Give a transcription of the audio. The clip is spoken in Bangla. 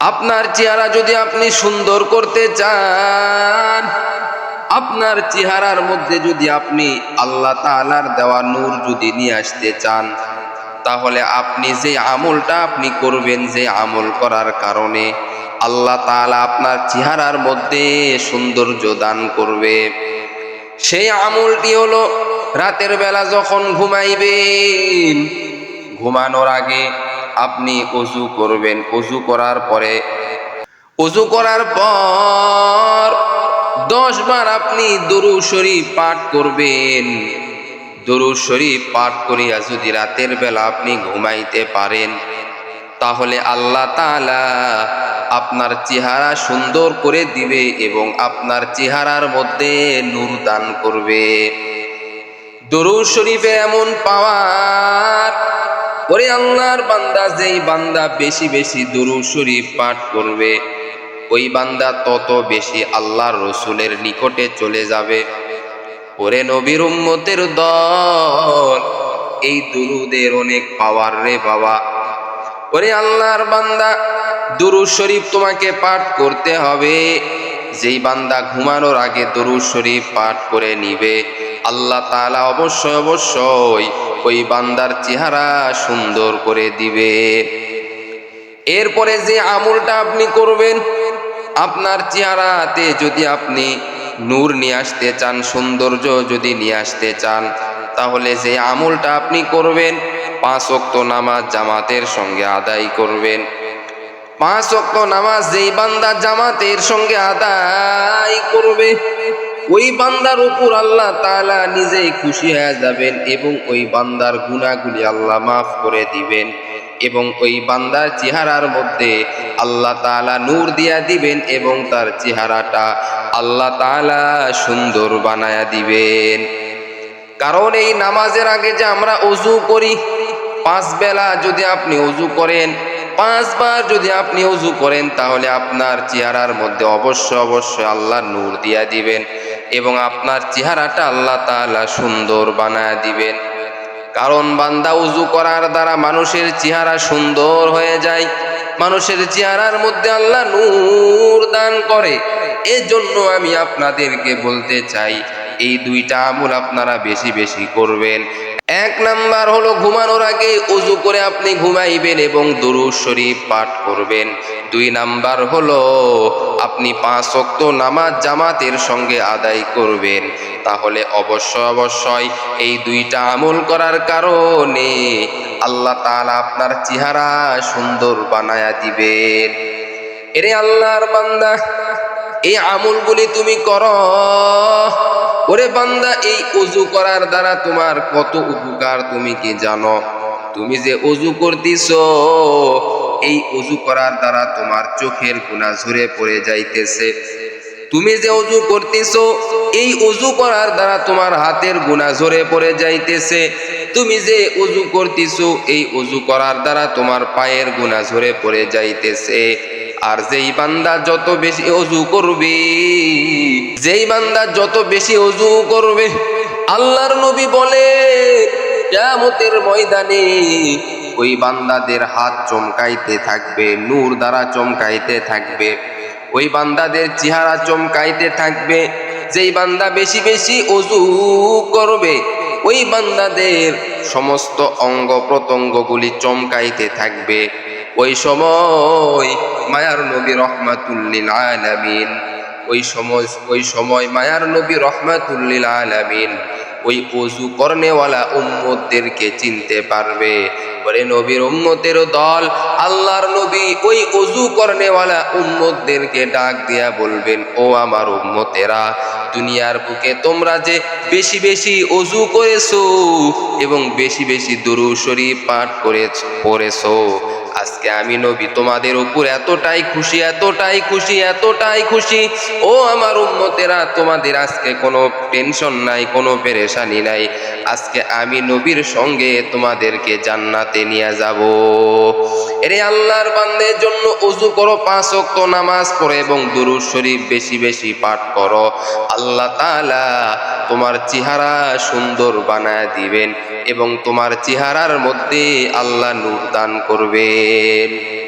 আপনার চেহারা যদি আপনি সুন্দর করতে চান, আপনার চেহারার মধ্যে যদি আপনি আল্লাহ তাআলার দেওয়া নূর যদি নিয়ে আসতে চান, তাহলে আপনি যে আমলটা আপনি করবেন, যে আমল করার কারণে আল্লাহ তাআলা আপনার চেহারার মধ্যে সৌন্দর্য দান করবে। সেই আমলটি হলো রাতের বেলা যখন ঘুমাইবেন, ঘুমানোর আগে আপনি অজু করবেন। অজু করার পরে, অজু করার পর দশ বার আপনি দরু শরীফ পাঠ করবেন। দরু শরীফ পাঠ করিয়া যদি রাতের বেলা আপনি ঘুমাইতে পারেন, তাহলে আল্লাহ তাআলা আপনার চেহারা সুন্দর করে দিবে এবং আপনার চেহারার মধ্যে নূর দান করবে। দরুদ শরীফে এমন পাওয়ার ওরে আল্লাহর বান্দা, যেই বান্দা বেশি বেশি দুরু শরীফ পাঠ করবে, ওই বান্দা তত বেশি আল্লাহর রসুলের নিকটে চলে যাবে। ওরে নবীর উম্মতের দল, এই দুরুদের অনেক পাওয়ার রে বাবা। ওরে আল্লাহর বান্দা দুরু শরীফ তোমাকে পাঠ করতে হবে। যেই বান্দা ঘুমানোর আগে দরুদ শরীফ পাঠ করে নিবে, আল্লাহ তাআলা অবশ্যই অবশ্যই ওই বান্দার চেহারা সুন্দর করে দিবে। এরপরে যে আমলটা আপনি করবেন, আপনার চেহারাতে যদি আপনি নূর নিয়ে আসতে চান, সৌন্দর্য যদি নিয়ে আসতে চান, তাহলে যে আমলটা আপনি করবেন, পাঁচ অক্ত নামাজ জামাতের সঙ্গে আদায় করবেন। পাঁচ অক্ত নামাজ যেই বান্দা জামাতের সঙ্গে আদায় করবে ওই বান্দার উপর আল্লাহ তাআলা নিজেই খুশি হয়ে যাবেন এবং ওই বান্দার গুণাগুলি আল্লাহ মাফ করে দিবেন এবং ওই বান্দার চেহারার মধ্যে আল্লাহ তাআলা নূর দিয়া দিবেন এবং তার চেহারাটা আল্লাহ তাআলা সুন্দর বানায়া দিবেন। কারণ এই নামাজের আগে যে আমরা অজু করি, পাঁচ বেলা যদি আপনি অজু করেন, পাঁচবার যদি আপনি অজু করেন, তাহলে আপনার চেহারার মধ্যে অবশ্য অবশ্যই আল্লাহ নূর দিয়া দিবেন। এবং আপনার চেহারাটা আল্লাহ তালা সুন্দর বানায় দিবেন। কারণ বান্দা উজু করার দ্বারা মানুষের চেহারা সুন্দর হয়ে যায়। মানুষের চেহারার মধ্যে আল্লাহ নূর দান করে। এজন্য আমি আপনাদেরকে বলতে চাই, এই দুইটা আমল আপনারা বেশি বেশি করবেন। এক নাম্বার হলো ঘুমানোর আগে উজু করে আপনি ঘুমাইবেন এবং দুরু শরীফ পাঠ করবেন। দুই নাম্বার হলো আপনি পাঁচ ওয়াক্ত নামাজ জামাতের সঙ্গে আদায় করবেন। তাহলে অবশ্য অবশ্যই এই দুইটা আমল করার কারণে আল্লাহ তাআলা আপনার চেহারা সুন্দর বানায়া দিবেন। এরে আল্লাহর বান্দা, এই আমলগুলি তুমি করো। ওরে বান্দা, এই অজু করার দ্বারা তোমার কত উপকার তুমি কি জানো? তুমি যে অজু করতেছ, এই অজু করার দ্বারা তোমার চোখের গুণা ঝরে পড়ে যাইতেছে। তুমি যে অজু করতেছ, এই অজু করার দ্বারা তোমার হাতের গুণা ঝরে পড়ে যাইতেছে। তুমি যে অজু করতেছ, এই অজু করার দ্বারা তোমার পায়ের গুণা ঝরে পড়ে যাইতেছে। আর যেই বান্দা যত বেশি অজু করবে, যেই বান্দা যত বেশি অজু করবে, আল্লাহর নবী বলে, কিয়ামতের ময়দানে ওই বান্দাদের হাত চমকাইতে থাকবে, নূর দ্বারা চমকাইতে থাকবে, ওই বান্দাদের চেহারা চমকাইতে থাকবে। যেই বান্দা বেশি বেশি অজু করবে ওই বান্দাদের সমস্ত অঙ্গ প্রত্যঙ্গগুলি চমকাইতে থাকবে। ওই সময় মায়ার নবী রহমাতুল্লিল আলামিন, ওই সময় ওই সময় মায়ার নবী রহমাতুল্লিল আলামিন, ওই অজু করনেওয়ালা উম্মতদেরকে চিনতে পারবে। ওরে নবীর উম্মতের দল, আল্লাহর নবী ওই অজু করনেওয়ালা উম্মতদেরকে ডাক দিয়া বলবেন, ও আমার উম্মতেরা, দুনিয়ার বুকে তোমরা যে বেশি বেশি অজু করেছ এবং বেশি বেশি দুরু শরীফ পাঠ করে পড়েছো আমি নবী, তোমাদের উপর এতটাই খুশি এতটাই খুশি এতটাই খুশি। ও আমার উম্মতেরা, তোমাদের আজকে কোনো টেনশন নাই, কোনো পেরেশানি নাই। আজকে আমি নবীর সঙ্গে তোমাদেরকে জান্নাতে নিয়ে যাব। এরে আল্লাহর বান্দের জন্য অজু করো, পাঁচ ওয়াক্ত নামাজ পড়ো এবং দুরুদ শরীফ বেশি বেশি পাঠ করো। আল্লাহ তাআলা তোমার চেহারা সুন্দর বানায় দিবেন এবং তোমার চেহারার মধ্যে আল্লাহ নূর দান করবেন